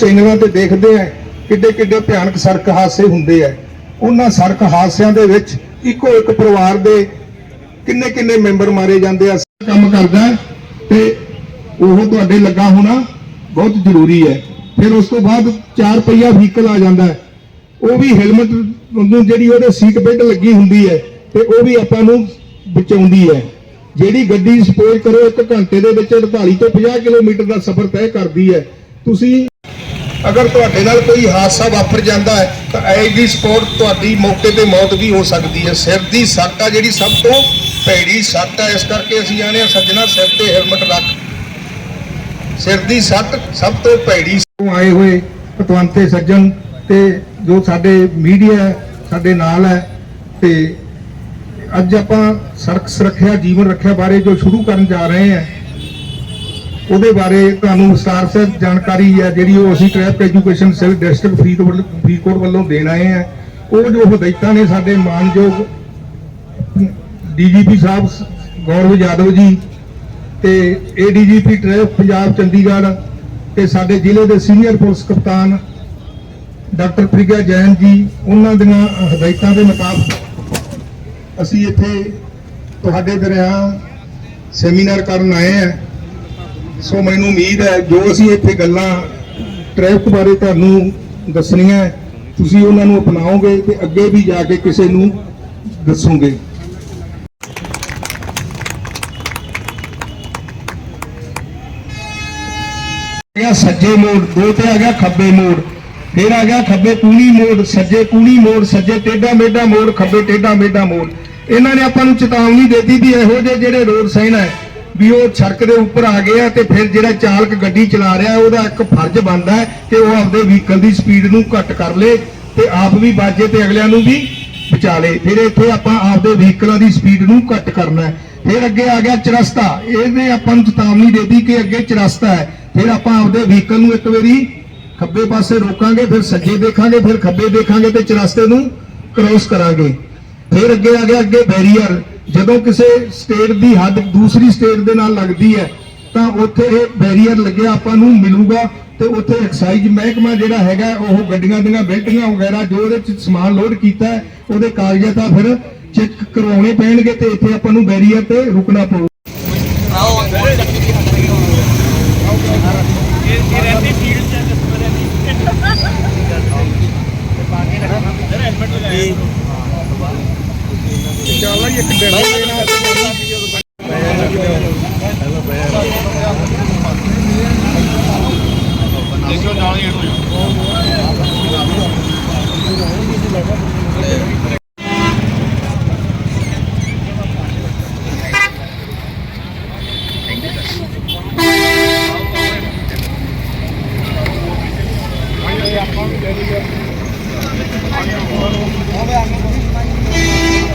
ਚੈਨਲਾਂ ਤੇ ਦੇਖਦੇ ਆ ਕਿੱਡੇ ਕਿੱਡੇ ਭਿਆਨਕ ਸੜਕ ਹਾਦਸੇ ਹੁੰਦੇ ਆ। ਉਹਨਾਂ ਸੜਕ ਹਾਦਸਿਆਂ ਦੇ ਵਿੱਚ ਇੱਕੋ ਇੱਕ ਪਰਿਵਾਰ ਦੇ ਕਿੰਨੇ ਕਿੰਨੇ ਮੈਂਬਰ ਮਾਰੇ ਜਾਂਦੇ ਆ। ਕੰਮ ਕਰਦਾ ਤੇ ਉਹ ਤੁਹਾਡੇ ਲੱਗਾ ਹੋਣਾ ਬਹੁਤ ਜ਼ਰੂਰੀ ਹੈ। ਫਿਰ ਉਸ ਤੋਂ ਬਾਅਦ ਚਾਰ ਪਹੀਆ ਵਹੀਕਲ ਆ ਜਾਂਦਾ ਉਹ ਵੀ ਹੈਲਮਟ ਨੂੰ ਜਿਹੜੀ ਉਹਦੇ ਸੀਟ ਬੈਲਟ ਲੱਗੀ ਹੁੰਦੀ ਹੈ ਤੇ ਉਹ ਵੀ ਆਪਾਂ ਨੂੰ ਬਚਾਉਂਦੀ ਹੈ। ਜਿਹੜੀ ਗੱਡੀ ਸਪੋਜ਼ ਕਰੋ ਇੱਕ ਘੰਟੇ ਦੇ ਵਿੱਚ 48 ਤੋਂ 50 ਕਿਲੋਮੀਟਰ ਦਾ ਸਫ਼ਰ ਤੈਅ ਕਰਦੀ ਹੈ। ਤੁਸੀਂ ਅਗਰ ਤੁਹਾਡੇ ਨਾਲ ਕੋਈ ਹਾਦਸਾ ਵਾਪਰ ਜਾਂਦਾ ਹੈ, ਤਾਂ ਐਜ ਦੀ ਸਪੋਰਟ ਤੁਹਾਡੀ ਮੌਕੇ ਤੇ ਮੌਤ ਵੀ ਹੋ ਸਕਦੀ ਹੈ। ਸਿਰ ਦੀ ਸੱਟ ਆ ਜਿਹੜੀ ਸਭ ਤੋਂ ਭੈੜੀ ਸੱਟ ਆ, ਇਸ ਕਰਕੇ ਅਸੀਂ ਆਨੇ ਆ ਸੱਜਣਾ ਸਿਰ ਤੇ ਹੈਲਮਟ ਰੱਖ। ਸਿਰ ਦੀ ਸੱਟ ਸਭ ਤੋਂ ਭੈੜੀ ਤੋਂ ਆਏ ਹੋਏ ਪਤਵੰਤੇ ਸੱਜਣ ਤੇ ਜੋ ਸਾਡੇ ਮੀਡੀਆ ਸਾਡੇ ਨਾਲ ਹੈ ਤੇ ਅੱਜ ਆਪਾਂ ਸੜਕ ਸੁਰੱਖਿਆ ਜੀਵਨ ਰੱਖਿਆ ਬਾਰੇ ਜੋ ਸ਼ੁਰੂ ਕਰਨ ਜਾ ਰਹੇ ਹਾਂ ਉਹਦੇ ਬਾਰੇ ਤੁਹਾਨੂੰ ਵਿਸਤਾਰ ਸਹਿਤ ਜਾਣਕਾਰੀ ਹੈ, ਜਿਹੜੀ ਉਹ ਅਸੀਂ traffic education cell district Faridkot Faridkot ਵੱਲੋਂ ਦੇਣ ਆਏ ਹਾਂ ਉਹ ਜੋ ਹਦਾਇਤਾਂ ਨੇ ਸਾਡੇ ਮਾਨਯੋਗ ਡੀਜੀਪੀ ਸਾਹਿਬ ਗੌਰਵ ਯਾਦਵ ਜੀ ਤੇ ਏਡੀਜੀਪੀ ਟ੍ਰੈਫਿਕ ਪੰਜਾਬ ਚੰਡੀਗੜ੍ਹ ਤੇ ਸਾਡੇ ਜ਼ਿਲ੍ਹੇ ਦੇ ਸੀਨੀਅਰ ਪੁਲਿਸ ਕਪਤਾਨ ਡਾਕਟਰ ਪ੍ਰਿਗਿਆ ਜੈਨ ਜੀ, ਉਹਨਾਂ ਦੀਆਂ ਹਦਾਇਤਾਂ ਦੇ ਮੁਤਾਬਕ ਅਸੀਂ ਇੱਥੇ ਤੁਹਾਡੇ ਦਰਿਆ ਸੈਮੀਨਾਰ ਕਰਨ ਆਏ ਹਾਂ ਸੋ ਮੈਨੂੰ ਉਮੀਦ ਹੈ, ਜੋ ਅਸੀਂ ਇੱਥੇ ਗੱਲਾਂ ਟ੍ਰੈਫਿਕ ਬਾਰੇ ਤੁਹਾਨੂੰ ਦੱਸਣੀਆਂ ਤੁਸੀਂ ਉਹਨਾਂ ਨੂੰ ਅਪਣਾਓਗੇ ਤੇ ਅੱਗੇ ਵੀ ਜਾ ਕੇ ਕਿਸੇ ਨੂੰ ਦੱਸੋਗੇ। ਗਿਆ ਸੱਜੇ ਮੋੜ, ਦੋ ਤੇ ਆ ਗਿਆ ਖੱਬੇ ਮੋੜ, ਫਿਰ ਆ ਗਿਆ ਖੱਬੇ ਕੂਣੀ ਮੋੜ, ਸੱਜੇ ਕੂਣੀ ਮੋੜ, ਸੱਜੇ ਟੇਢਾ ਮੇਢਾ ਮੋੜ, ਖੱਬੇ ਟੇਢਾ ਮੇਢਾ ਮੋੜ। ਇਹਨਾਂ ਨੇ ਆਪਾਂ ਨੂੰ ਚੇਤਾਵਨੀ ਦੇ ਦਿੱਤੀ ਵੀ ਇਹੋ ਜਿਹੇ ਜਿਹੜੇ ਰੋਡ ਸਾਈਨ ਹੈ ਵੀ ਉਹ ਸੜਕ ਦੇ ਉੱਪਰ ਆ ਗਏ ਆ ਤੇ ਫਿਰ ਜਿਹੜਾ ਚਾਲਕ ਗੱਡੀ ਚਲਾ ਰਿਹਾ ਉਹਦਾ ਇੱਕ ਫਰਜ਼ ਬਣਦਾ ਹੈ ਕਿ ਉਹ ਆਪਦੇ ਵਹੀਕਲ ਦੀ ਸਪੀਡ ਨੂੰ ਘੱਟ ਕਰ ਲੇ ਤੇ ਆਪ ਵੀ ਬਾਜੇ ਤੇ ਅਗਲਿਆਂ ਨੂੰ ਵੀ ਬਚਾ ਲੇ। ਫਿਰ ਇੱਥੇ ਆਪਾਂ ਆਪਦੇ ਵਹੀਕਲਾਂ ਦੀ ਸਪੀਡ ਨੂੰ ਘੱਟ ਕਰਨਾ ਹੈ। ਫਿਰ ਅੱਗੇ ਆ ਗਿਆ ਚਰਸਤਾ। ਇਹਨੇ ਆਪਾਂ ਨੂੰ ਚੇਤਾਵਨੀ ਦੇਤੀ ਕਿ ਅੱਗੇ ਚਰਸਤਾ ਹੈ। ਫਿਰ ਆਪਾਂ ਆਪਦੇ ਵਹੀਕਲ ਨੂੰ ਇੱਕ ਵਾਰੀ ਖੱਬੇ ਪਾਸੇ ਰੋਕਾਂਗੇ, ਫਿਰ ਸੱਜੇ ਦੇਖਾਂਗੇ, ਫਿਰ ਖੱਬੇ ਦੇਖਾਂਗੇ ਤੇ ਚਰਸਤੇ ਨੂੰ ਕ੍ਰੋਸ ਕਰਾਂਗੇ। ਫਿਰ ਅੱਗੇ ਆ ਗਿਆ ਅੱਗੇ ਬੈਰੀਅਰ ਜਦੋਂ ਕਿਸੇ ਸਟੇਟ ਦੀ ਹੱਦ ਦੂਸਰੀ ਸਟੇਟ ਦੇ ਨਾਲ ਲੱਗਦੀ ਹੈ, ਤਾਂ ਉੱਥੇ ਇਹ ਬੈਰੀਅਰ ਲੱਗਿਆ ਆਪਾਂ ਨੂੰ, ਮਿਲੂਗਾ ਤੇ ਉੱਥੇ ਐਕਸਾਈਜ਼ ਮਹਿਕਮਾ ਜਿਹੜਾ ਹੈਗਾ, ਉਹ ਗੱਡੀਆਂ ਦੀਆਂ ਬੈਲਟੀਆਂ ਵਗੈਰਾ ਜੋ ਉਹਦੇ ਚ ਸਮਾਨ ਲੋਡ ਕੀਤਾ ਉਹਦੇ ਕਾਗਜ਼ਾਤ ਆ ਫਿਰ ਚੈੱਕ ਕਰਵਾਉਣੇ ਪੈਣਗੇ ਤੇ ਇੱਥੇ ਆਪਾਂ ਨੂੰ ਬੈਰੀਅਰ ਤੇ ਰੁਕਣਾ ਪਊ। ਦੇਖੋ ਨਾਲ ਹੀ ਹੋ Thank you.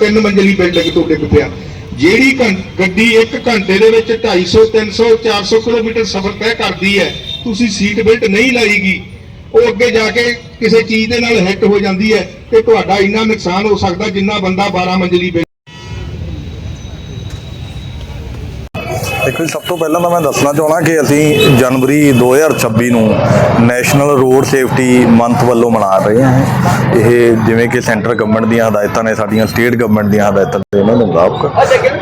ਤਿੰਨ ਮੰਜ਼ਲੀ ਬਿਲਡਿੰਗ ਤੋਂ ਡਿੱਗ ਪਿਆ ਜਿਹੜੀ ਘੰ- ਗੱਡੀ 1 ਘੰਟੇ ਦੇ ਵਿੱਚ 250 300 400 ਕਿਲੋਮੀਟਰ ਸਫ਼ਰ ਤੈਅ ਕਰਦੀ ਹੈ, ਤੁਸੀਂ ਸੀਟ ਬੈਲਟ ਨਹੀਂ ਲਾਈਗੀ। ਉਹ ਅੱਗੇ ਜਾ ਕੇ ਕਿਸੇ ਚੀਜ਼ ਦੇ ਨਾਲ ਹਿੱਟ ਹੋ ਜਾਂਦੀ ਹੈ ਤੇ ਤੁਹਾਡਾ ਇੰਨਾ ਨੁਕਸਾਨ ਹੋ ਸਕਦਾ ਜਿੰਨਾ ਬੰਦਾ 12 ਮੰਜ਼ਲੀ ਬਿਲਡਿੰਗ ਦੇਖੋ ਸਭ ਤੋਂ ਪਹਿਲਾਂ ਤਾਂ ਮੈਂ ਦੱਸਣਾ ਚਾਹਣਾ ਕਿ ਅਸੀਂ ਜਨਵਰੀ 2026 ਨੂੰ ਨੈਸ਼ਨਲ ਰੋਡ ਸੇਫਟੀ ਮੰਥ ਵੱਲੋਂ ਮਨਾ ਰਹੇ ਹਾਂ। ਇਹ ਜਿਵੇਂ ਕਿ ਸੈਂਟਰ ਗਵਰਨਮੈਂਟ ਦੀਆਂ ਹਦਾਇਤਾਂ ਨੇ, ਸਾਡੀਆਂ ਸਟੇਟ ਗਵਰਨਮੈਂਟ ਦੀਆਂ ਹਦਾਇਤਾਂ ਨੇ ਇਹਨਾਂ ਦੇ ਮੁਤਾਬਕ।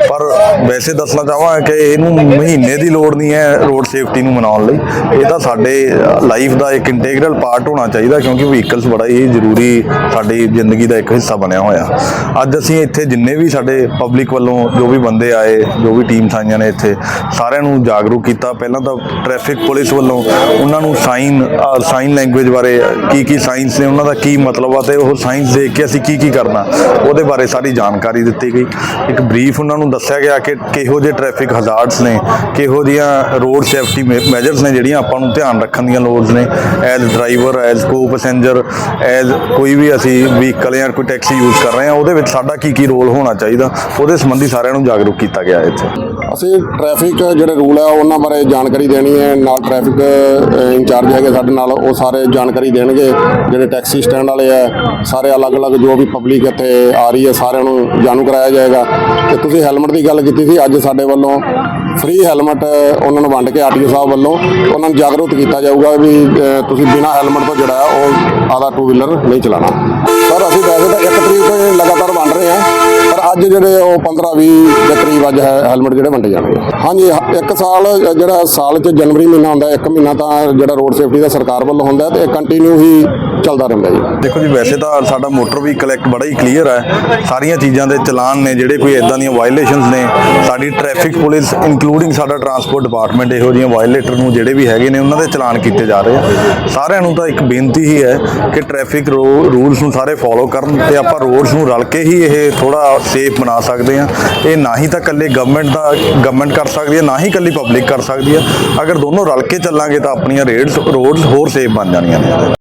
ਪਰ ਵੈਸੇ ਦੱਸਣਾ ਚਾਹਾਂ ਕਿ ਇਹਨੂੰ ਮਹੀਨੇ ਦੀ ਲੋੜ ਨਹੀਂ ਹੈ ਰੋਡ ਸੇਫਟੀ ਨੂੰ ਮਨਾਉਣ ਲਈ। ਇਹ ਤਾਂ ਸਾਡੇ ਲਾਈਫ ਦਾ ਇੱਕ ਇੰਟੀਗਰਲ ਪਾਰਟ ਹੋਣਾ ਚਾਹੀਦਾ ਕਿਉਂਕਿ ਵਹੀਕਲਸ ਬੜਾ ਹੀ ਜ਼ਰੂਰੀ ਸਾਡੀ ਜ਼ਿੰਦਗੀ ਦਾ ਇੱਕ ਹਿੱਸਾ ਬਣਿਆ ਹੋਇਆ। ਅੱਜ ਅਸੀਂ ਇੱਥੇ ਜਿੰਨੇ ਵੀ ਸਾਡੇ ਪਬਲਿਕ ਵੱਲੋਂ ਜੋ ਵੀ ਬੰਦੇ ਆਏ, ਜੋ ਵੀ ਟੀਮਸ ਆਈਆਂ ਨੇ ਇੱਥੇ ਸਾਰਿਆਂ ਨੂੰ ਜਾਗਰੂਕ ਕੀਤਾ। ਪਹਿਲਾਂ ਤਾਂ ਟ੍ਰੈਫਿਕ ਪੁਲਿਸ ਵੱਲੋਂ ਉਹਨਾਂ ਨੂੰ ਸਾਈਨ ਸਾਈਨ ਲੈਂਗੁਏਜ ਬਾਰੇ ਕੀ ਕੀ ਸਾਇੰਸ ਨੇ, ਉਹਨਾਂ ਦਾ ਕੀ ਮਤਲਬ ਆ ਤੇ ਉਹ ਸਾਇੰਸ ਦੇਖ ਕੇ ਅਸੀਂ ਕੀ ਕੀ ਕਰਨਾ, ਉਹਦੇ ਬਾਰੇ ਸਾਰੀ ਜਾਣਕਾਰੀ ਦਿੱਤੀ ਗਈ। ਇੱਕ ਬਰੀਫ ਉਹਨਾਂ ਨੂੰ ਦੱਸਿਆ ਗਿਆ ਕਿ ਕਿਹੋ ਜਿਹੇ ਟ੍ਰੈਫਿਕ ਹਜ਼ਾਰਡਸ ਨੇ, ਕਿਹੋ ਜਿਹੀਆਂ ਰੋਡ ਸੇਫਟੀ ਮੈਜਰਸ ਨੇ ਜਿਹੜੀਆਂ ਆਪਾਂ ਨੂੰ ਧਿਆਨ ਰੱਖਣ ਦੀਆਂ ਲੋੜਸ ਨੇ। As driver as co passenger as ਕੋਈ ਵੀ ਅਸੀਂ ਵਹੀਕਲ ਜਾਂ ਕੋਈ ਟੈਕਸੀ ਯੂਜ਼ ਕਰ ਰਹੇ ਹਾਂ, ਉਹਦੇ ਵਿੱਚ ਸਾਡਾ ਕੀ ਕੀ ਰੋਲ ਹੋਣਾ ਚਾਹੀਦਾ, ਉਹਦੇ ਸੰਬੰਧੀ ਸਾਰਿਆਂ ਨੂੰ ਜਾਗਰੂਕ ਕੀਤਾ ਗਿਆ ਇੱਥੇ। ਅਸੀਂ ਟ੍ਰੈਫਿਕ ਜਿਹੜੇ ਰੂਲ ਆ, ਉਹਨਾਂ ਬਾਰੇ ਜਾਣਕਾਰੀ ਦੇਣੀ ਹੈ। ਨਾਲ ਟ੍ਰੈਫਿਕ ਇੰਚਾਰਜ ਹੈਗੇ ਸਾਡੇ ਨਾਲ, ਉਹ ਸਾਰੇ ਜਾਣਕਾਰੀ ਦੇਣਗੇ। ਜਿਹੜੇ ਟੈਕਸੀ ਸਟੈਂਡ ਵਾਲੇ ਆ, ਸਾਰੇ ਅਲੱਗ-ਅਲੱਗ ਜੋ ਵੀ ਪਬਲਿਕ ਇੱਥੇ ਆ ਰਹੀ ਹੈ, ਸਾਰਿਆਂ ਨੂੰ ਜਾਣੂ ਕਰਾਇਆ ਜਾਏਗਾ। ਤੇ ਤੁਸੀਂ ਹੈਲਮਟ ਦੀ ਗੱਲ ਕੀਤੀ ਸੀ, ਅੱਜ ਸਾਡੇ ਵੱਲੋਂ ਫ੍ਰੀ ਹੈਲਮਟ ਉਹਨਾਂ ਨੂੰ ਵੰਡ ਕੇ ਆਰਟੀਓ ਸਾਹਿਬ ਵੱਲੋਂ ਉਹਨਾਂ ਨੂੰ ਜਾਗਰੂਕ ਕੀਤਾ ਜਾਊਗਾ ਵੀ ਤੁਸੀਂ ਬਿਨਾਂ ਹੈਲਮਟ ਤੋਂ ਜਿਹੜਾ ਉਹ ਆਦਾ ਟੂ ਵੀਲਰ ਨਹੀਂ ਚਲਾਉਣਾ। ਸਰ, ਅਸੀਂ ਵੈਸੇ ਤਾਂ 1 ਤਰੀਕ ਤੋਂ ਲਗਾਤਾਰ ਵੰਡ ਰਹੇ ਹਾਂ। ਪਰ ਅੱਜ ਜਿਹੜੇ ਉਹ 15 20 ਦੇ ਕਰੀਬ ਅੱਜ ਹੈ- ਹੈਲਮਟ ਜਿਹੜੇ ਵੰਡੇ ਜਾਣਗੇ। ਹਾਂਜੀ, ਹ- ਇੱਕ ਸਾਲ, ਜਿਹੜਾ ਸਾਲ 'ਚ ਜਨਵਰੀ ਮਹੀਨਾ ਹੁੰਦਾ, ਇੱਕ ਮਹੀਨਾ ਤਾਂ ਜਿਹੜਾ ਰੋਡ ਸੇਫਟੀ ਦਾ ਸਰਕਾਰ ਵੱਲੋਂ ਹੁੰਦਾ ਹੈ ਤੇ ਕੰਟੀਨਿਊ ਹੀ ਚੱਲਦਾ ਰਹਿੰਦਾ ਜੀ। ਦੇਖੋ ਜੀ, ਵੈਸੇ ਤਾਂ ਸਾਡਾ ਮੋਟਰ ਵਹੀਕਲ ਐਕਟ ਬੜਾ ਹੀ ਕਲੀਅਰ ਹੈ। ਸਾਰੀਆਂ ਚੀਜ਼ਾਂ ਦੇ ਚਲਾਨ ਨੇ, ਜਿਹੜੇ ਕੋਈ ਇਦਾਂ ਦੀਆਂ ਵਾਇਲੇਸ਼ਨਸ ਨੇ, ਸਾਡੀ ਟ੍ਰੈਫਿਕ ਪੁਲਿਸ ਇਨਕਲੂਡਿੰਗ ਸਾਡਾ ਟਰਾਂਸਪੋਰਟ ਡਿਪਾਰਟਮੈਂਟ ਇਹੋ ਜਿਹੀਆਂ ਵਾਇਲੇਟਰ ਨੂੰ ਜਿਹੜੇ ਵੀ ਹੈਗੇ ਨੇ, ਉਹਨਾਂ ਦੇ ਚਲਾਨ ਕੀਤੇ ਜਾ ਰਹੇ ਆ। ਸਾਰਿਆਂ ਨੂੰ ਤਾਂ ਇੱਕ ਬੇਨਤੀ ਹੀ ਹੈ ਕਿ ਟ੍ਰੈਫਿਕ ਰੂਲਸ ਨੂੰ ਸਾਰੇ ਫੋਲੋ ਕਰਨ ਤੇ ਆਪਾਂ ਰੋਡਸ ਨੂੰ ਰਲ ਕੇ ਹੀ ਇਹ ਥੋੜਾ ਸੇਫ ਬਣਾ ਸਕਦੇ ਆ ਇਹ ਨਾ ਹੀ ਤਾਂ ਇਕੱਲੇ ਗਵਰਨਮੈਂਟ ਦਾ ਗਵਰਨਮੈਂਟ ਕਰ ਸਕਦੀ ਹੈ, ਨਾ ਹੀ ਇਕੱਲੀ ਪਬਲਿਕ ਕਰ ਸਕਦੀ ਹੈ। ਅਗਰ ਦੋਨੋਂ ਰਲ ਕੇ ਚੱਲਾਂਗੇ ਤਾਂ ਆਪਣੀਆਂ ਰੇਡਸ ਰੋਡਸ ਹੋਰ ਸੇਫ ਬਣ ਜਾਣੀਆਂ ਨੇ